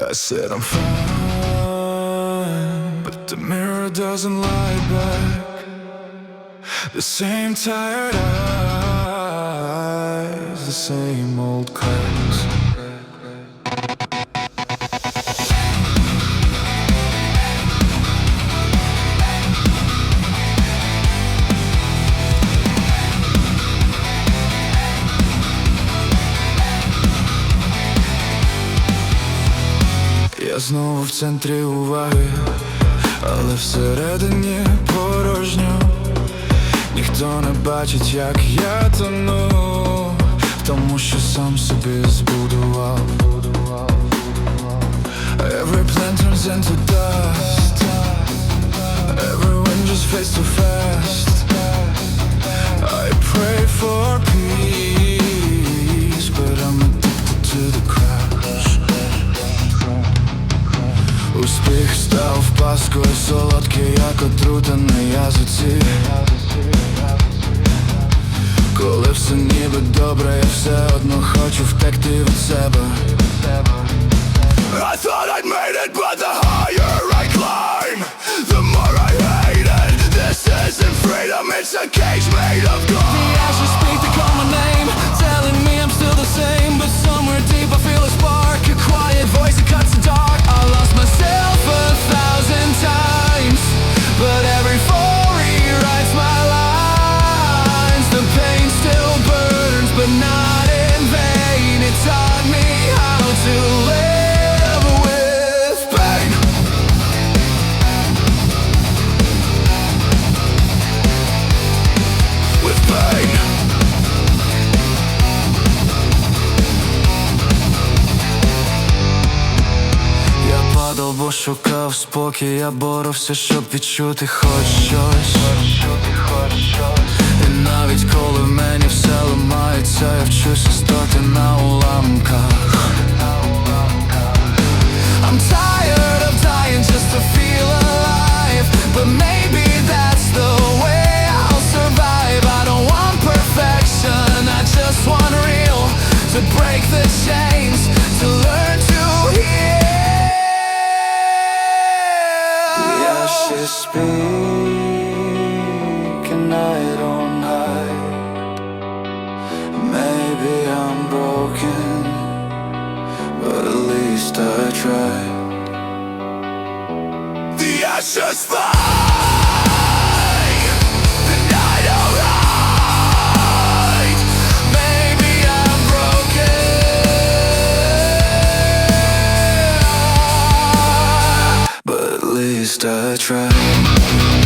I said I'm fine, but the mirror doesn't lie back. The same tired eyes, the same old cracks. Я знову в центрі уваги, але всередині порожньо. Ніхто не бачить, як я тону, тому що сам собі збудував. Every plan turns into dust. Every wind just fades too fast. Успіх став паскою солодкий, як отрута на язиці. Коли все ніби добре, я все одно хочу втекти від себе. I thought I'd made it, but the higher I climb, the more I hate it. This isn't freedom, it's a cage made of gold. Я падав, бо шукав спокій, я боровся, щоб відчути хоч щось. І навіть коли в мені все ламається, я вчуся стати на уламках. I'm tired of dying just to feel alive But maybe that's the way I'll survive I don't want perfection, I just want real To break the chains, to learn She speak and I don't hide. Maybe I'm broken, but at least I tried. The ashes fly, at I tried.